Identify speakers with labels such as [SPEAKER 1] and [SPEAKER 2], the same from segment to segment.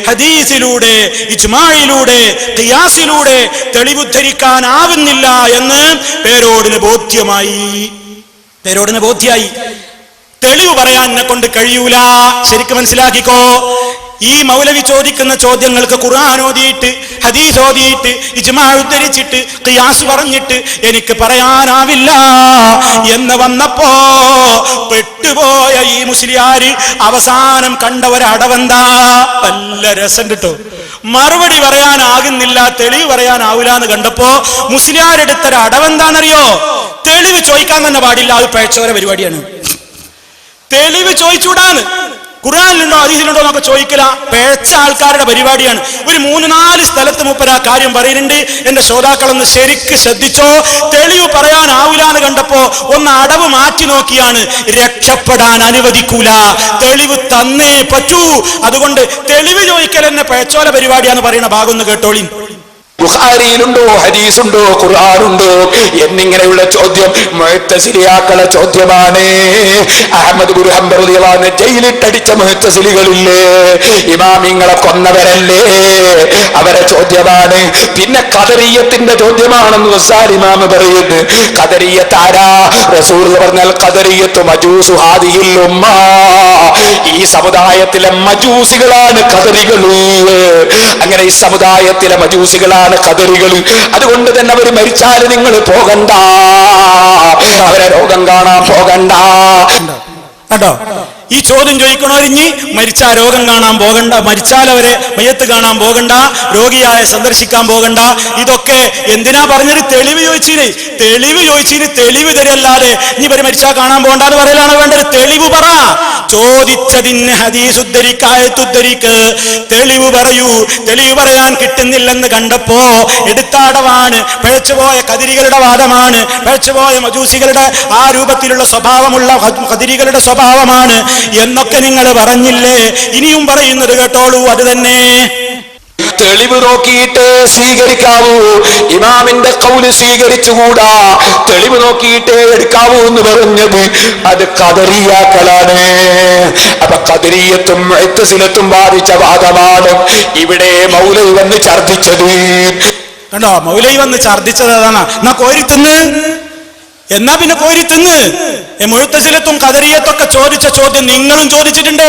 [SPEAKER 1] ഹദീസിലൂടെ ഇജ്മായിലൂടെ ഖിയാസിലൂടെ തെളിവുദ്ധരിക്കാനാവുന്നില്ല എന്ന് പേരോടിന് ബോധ്യമായി. പേരോടിന് ബോധ്യമായി. തെളിവ് പറയാൻ എന്നെ കൊണ്ട് കഴിയൂല. ശരിക്കും മനസ്സിലാക്കിക്കോ. ഈ മൗലവി ചോദിക്കുന്ന ചോദ്യങ്ങൾക്ക് ഖുർആൻ ഓതിയിട്ട് ഹദീസ് ഓതിയിട്ട് ഇജ്മാ ഉദ്ധരിച്ചിട്ട് ഖിയാസ് പറഞ്ഞിട്ട് എനിക്ക് പറയാനാവില്ല. എന്ന് വന്നപ്പോ പെട്ടുപോയ ഈ മുസ്ലിയാര് അവസാനം കണ്ട ഒരടവെന്താ നല്ല രസം കിട്ടും. മറുപടി പറയാനാകുന്നില്ല തെളിവ് പറയാനാവില്ല എന്ന് കണ്ടപ്പോ മുസ്ലിയാരെടുത്തൊരു അടവെന്താണെന്നറിയോ തെളിവ് ചോദിക്കാൻ തന്നെ പാടില്ല അത് പേച്ചവരെ പരിപാടിയാണ്. തെളിവ് ചോദിച്ചൂടാന്ന് ഖുറാനിലുണ്ടോ ഹദീസിലുണ്ടോ എന്നൊക്കെ ചോദിക്കില്ല പേച്ച ആൾക്കാരുടെ പരിപാടിയാണ്. ഒരു മൂന്ന് നാല് സ്ഥലത്ത് മുപ്പര ആ കാര്യം പറയുന്നുണ്ട്. എന്റെ ശ്രോതാക്കളൊന്ന് ശരിക്ക് ശ്രദ്ധിച്ചോ. തെളിവ് പറയാനാവില്ല എന്ന് കണ്ടപ്പോ ഒന്ന് അടവ് മാറ്റി നോക്കിയാണ്. രക്ഷപ്പെടാൻ അനുവദിക്കൂല. തെളിവ് തന്നേ പറ്റൂ. അതുകൊണ്ട് തെളിവ് ചോദിക്കൽ എന്നെ പേച്ചോല പരിപാടിയാന്ന് പറയുന്ന ഭാഗം ഒന്ന് കേട്ടോളി
[SPEAKER 2] ബുഖാരിയിലുണ്ടോ ഹരീസുണ്ടോ ഖുർആാനുണ്ടോ? എന്നിങ്ങനെയുള്ള ചോദ്യം മുഴത്തസിലിയാക്കളെ ചോദ്യമാണ്. അഹമ്മദ് ഗുരു ഹംബറുദിയാണ് ജയിലിട്ടടിച്ച മുഴത്തസിലികളില്ലേ ഇമാമിങ്ങളെ കൊന്നവരല്ലേ? അവരെ ചോദ്യമാണ്. പിന്നെ കദറിയത്തിന്റെ ചോദ്യമാണെന്ന് ഇമാമ് പറയുന്നു. കദരീയത്ത് ആരാ? റസൂർ പറഞ്ഞാൽ കദറിയത്ത് മജൂസു ഹാദിയിൽ ഈ സമുദായത്തിലെ മജൂസികളാണ് കദറികൾ ഈ സമുദായത്തിലെ മജൂസികളാണ് കതറികൾ അതുകൊണ്ട് തന്നെ അവർ മരിച്ചാൽ നിങ്ങൾ പോകണ്ട. അവരെ രോഗം കാണാൻ പോകണ്ട.
[SPEAKER 1] കേട്ടോ ഈ ചോദ്യം ചോദിക്കണോരിഞ്ഞി മരിച്ച രോഗം കാണാൻ പോകണ്ട മരിച്ചാൽ അവരെ കാണാൻ പോകണ്ട രോഗിയായ സന്ദർശിക്കാൻ പോകണ്ട. ഇതൊക്കെ എന്തിനാ പറഞ്ഞത്? തെളിവ് ചോദിച്ചിന്. തെളിവ് ചോദിച്ചിന് തെളിവ് തരല്ലാതെ ഇനി ഇവർ മരിച്ചാൽ കാണാൻ പോകണ്ടെന്ന് പറയലാണ് വേണ്ടത്? തെളിവ് പറ. ചോദിച്ചതിന് ഹദീസ് ഉദ്ധരിക്കായത്തുദ്ധരിക്ക് തെളിവ് പറയൂ. തെളിവ് പറയാൻ കിട്ടുന്നില്ലെന്ന് കണ്ടപ്പോ എടുത്താടവാണ്. പിഴച്ചുപോയ കതിരികളുടെ വാദമാണ്. പിഴച്ചുപോയ മജൂസികളുടെ ആ രൂപത്തിലുള്ള സ്വഭാവമുള്ള കതിരികളുടെ സ്വഭാവമാണ്. എന്നൊക്കെ നിങ്ങൾ പറഞ്ഞില്ലേ? ഇനിയും പറയുന്നത് കേട്ടോളൂ അത് തന്നെ.
[SPEAKER 2] തെളിവ് നോക്കിയിട്ട് സ്വീകരിക്കാവൂ. ഇമാമിന്റെ കൗൽ സ്വീകരിച്ചുകൂടാ. തെളിവ് നോക്കിയിട്ട് എടുക്കാവൂ എന്ന് പറഞ്ഞത് അത് കദറിയാക്കളാണ് അപ്പൊ കദറിയത്തും എത്തുസിലത്തും ബാധിച്ച വാദമാണ് ഇവിടെ മൗലവി വന്ന് ഛർദിച്ചത്
[SPEAKER 1] കണ്ടോ? മൗലൈ വന്ന് ഛർദിച്ചത് അതാണ്. എന്നാ കോരി തിന്ന് എന്നാ പിന്നെ കോരി തിന്ന്? മുഴുത്തസിലത്തും കദറിയത്തൊക്കെ ചോദിച്ച ചോദ്യം നിങ്ങളും ചോദിച്ചിട്ടുണ്ട്.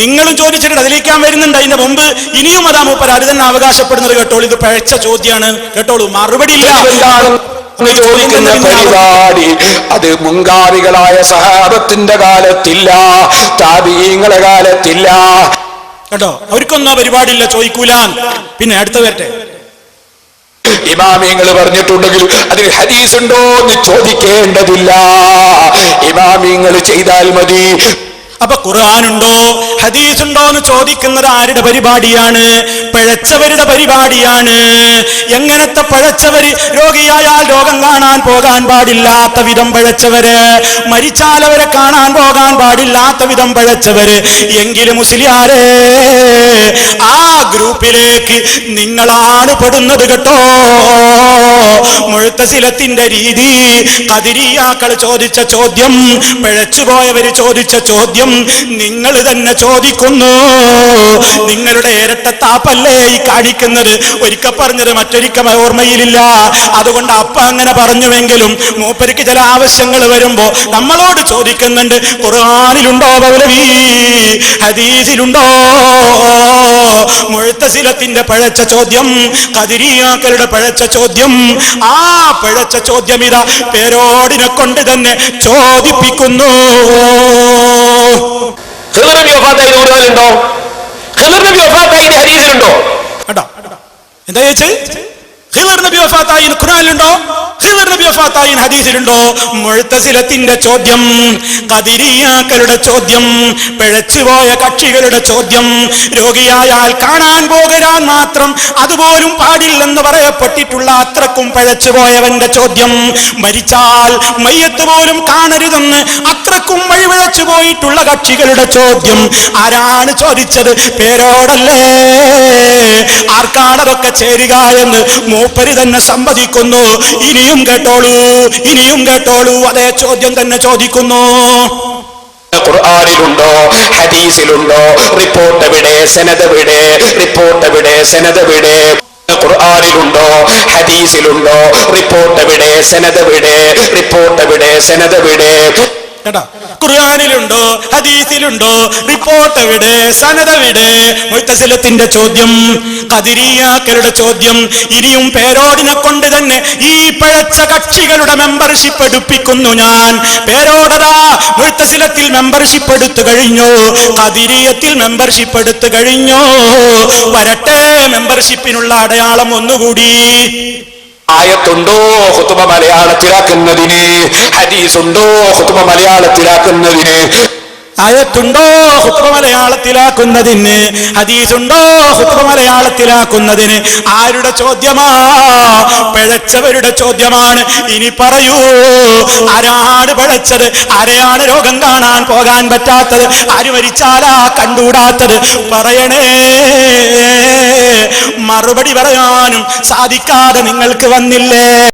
[SPEAKER 1] നിങ്ങളും ചോദിച്ചിട്ടുണ്ട്. അതിലേക്കാൻ വരുന്നുണ്ട്. അതിന്റെ മുമ്പ് ഇനിയും അതാ മൂപ്പർ അത് തന്നെ അവകാശപ്പെടുന്നത് കേട്ടോളൂ. ഇത് പഴച്ച ചോദ്യമാണ് കേട്ടോളൂ. മറുപടി ഇല്ല.
[SPEAKER 2] ചോദിക്കുന്ന പരിപാടി അത് മുങ്കാറികളായ സഹാബത്തിന്റെ കാലത്തില്ല. താപീങ്ങളെ കാലത്തില്ല.
[SPEAKER 1] കേട്ടോ? അവർക്കൊന്നും ആ പരിപാടിയില്ല. ചോദിക്കൂലാൻ പിന്നെ അടുത്ത വരട്ടെ.
[SPEAKER 2] ഇമാമിങ്ങൾ പറഞ്ഞിട്ടുണ്ടെങ്കിൽ അതിൽ ഹദീസ് ഉണ്ടോ എന്ന് ചോദിക്കേണ്ടതില്ല. ഇമാമിങ്ങൾ ചെയ്താൽ മതി.
[SPEAKER 1] അപ്പൊ ഖുർആാനുണ്ടോ ഹദീസ് ഉണ്ടോ എന്ന് ചോദിക്കുന്നത് ആരുടെ പരിപാടിയാണ്? പിഴച്ചവരുടെ പരിപാടിയാണ്. എങ്ങനത്തെ പിഴച്ചവര് രോഗിയായാൽ രോഗം കാണാൻ പോകാൻ പാടില്ലാത്ത വിധം പിഴച്ചവര് മരിച്ചാൽ അവരെ കാണാൻ പോകാൻ പാടില്ലാത്ത വിധം പിഴച്ചവര് എങ്കിലും മുസ്ലിയാരേ ആ ഗ്രൂപ്പിലേക്ക് നിങ്ങളാണ് പെടുന്നത് കേട്ടോ. മുഴുത്തശിലത്തിന്റെ രീതി കതിരിയാക്കൾ ചോദിച്ച ചോദ്യം പിഴച്ചുപോയവര് ചോദിച്ച ചോദ്യം നിങ്ങൾ തന്നെ ചോദിക്കുന്നു. നിങ്ങളുടെ ഇരട്ട താപ്പല്ലേ ഈ കാണിക്കുന്നത്? ഒരിക്കൽ പറഞ്ഞത് മറ്റൊരിക്കൽ ഓർമ്മയിലില്ല. അതുകൊണ്ട് അപ്പ അങ്ങനെ പറഞ്ഞുവെങ്കിലും മൂപ്പരിക്ക് ചില ആവശ്യങ്ങൾ വരുമ്പോ നമ്മളോട് ചോദിക്കുന്നുണ്ട് ഖുർആാനിലുണ്ടോ പൗലവി ഹദീസിലുണ്ടോ? മുഴുത്തശിലത്തിന്റെ പഴച്ച ചോദ്യം കതിരിയാക്കളുടെ പഴച്ച ചോദ്യം. ആ പഴച്ച ചോദ്യം ഇതാ പേരോടിനെ കൊണ്ട് തന്നെ ചോദിപ്പിക്കുന്നു.
[SPEAKER 2] വഫാത്തായി ഖുർആനിലുണ്ടോ ഖിദർ നബി വഫാത്തായി ഹരീസിലുണ്ടോ
[SPEAKER 1] കേട്ടോ? എന്താ ചോദിച്ചത് ഖിദർ നബി വഫാത്തായി ഖുർആനിലുണ്ടോ ഖിദർ നബി ഹദീസിലുണ്ടോ? മുഴുത്തസിലത്തിന്റെ ചോദ്യം കതിരിയാക്കളുടെ ചോദ്യം പിഴച്ചുപോയ കക്ഷികളുടെ ചോദ്യം. രോഗിയായാൽ കാണാൻ പോകരാൻ മാത്രം അതുപോലും പാടില്ലെന്ന് പറയപ്പെട്ടിട്ടുള്ള അത്രക്കും പിഴച്ചുപോയവന്റെ ചോദ്യം. മരിച്ചാൽ മയ്യത്ത് പോലും കാണരുതെന്ന് അത്രക്കും വഴിപിഴച്ചു പോയിട്ടുള്ള കക്ഷികളുടെ ചോദ്യം. ആരാണ് ചോദിച്ചത്? പേരോടല്ലേ? ആർക്കാണതൊക്കെ ചേരുക എന്ന് മൂപ്പര് തന്നെ സമ്മതിക്കുന്നു. ഇനിയും കേട്ടോളൂ ഇനിയും കേട്ടോളൂ അതേ ചോദ്യം തന്നെ ചോദിക്കുന്നു.
[SPEAKER 2] ഖുർആാനിലുണ്ടോ? ഹദീസിലുണ്ടോ? റിപ്പോർട്ട് എവിടെ? സെനത് എവിടെ? റിപ്പോർട്ട് എവിടെ? സെനത് എവിടെ? ഖുർആാനിലുണ്ടോ? ഹദീസിലുണ്ടോ? റിപ്പോർട്ട് എവിടെ? സെനത് എവിടെ? റിപ്പോർട്ട് എവിടെ? സെനത് എവിടെ?
[SPEAKER 1] കേട്ടാ ഖുർആാനിലുണ്ടോ ഹദീസിലുണ്ടോ റിപ്പോർട്ട് എവിടെ സനതവിടെ മുത്തസിലത്തിന്റെ ചോദ്യം കതിരിയാക്കരുടെ ചോദ്യം ഇനിയും പേരോടിനെ കൊണ്ട് തന്നെ ഈ പഴച്ച കക്ഷികളുടെ മെമ്പർഷിപ്പ് എടുപ്പിക്കുന്നു ഞാൻ. പേരോടതാ മുത്തസിലത്തിൽ മെമ്പർഷിപ്പ് എടുത്തു കഴിഞ്ഞോ. കതിരിയത്തിൽ മെമ്പർഷിപ്പ് എടുത്തു കഴിഞ്ഞോ. വരട്ടെ മെമ്പർഷിപ്പിനുള്ള അടയാളം ഒന്നുകൂടി.
[SPEAKER 2] ആയത്തുണ്ടോ ഹുത്തുമ മലയാളത്തിലാക്കുന്നതിന്? ഹദീസുണ്ടോ ഹുത്തുമ മലയാളത്തിലാക്കുന്നതിന്?
[SPEAKER 1] ആയത്തുണ്ടോ ഹുത്ബ മലയാളത്തിലാക്കുന്നതിന്? ഹദീസുണ്ടോ ഹുത്ബ മലയാളത്തിലാക്കുന്നതിന്? ആരുടെ ചോദ്യമാ? പിഴച്ചവരുടെ ചോദ്യമാണ്. ഇനി പറയൂ ആരാണ് പിഴച്ചത്? ആരെയാണ് രോഗം കാണാൻ പോകാൻ പറ്റാത്തത്? ആര് മരിച്ചാലാ കണ്ടുകൂടാത്തത്? പറയണേ. മറുപടി പറയാനും സാധിക്കാതെ നിങ്ങൾക്ക് വന്നില്ലേ?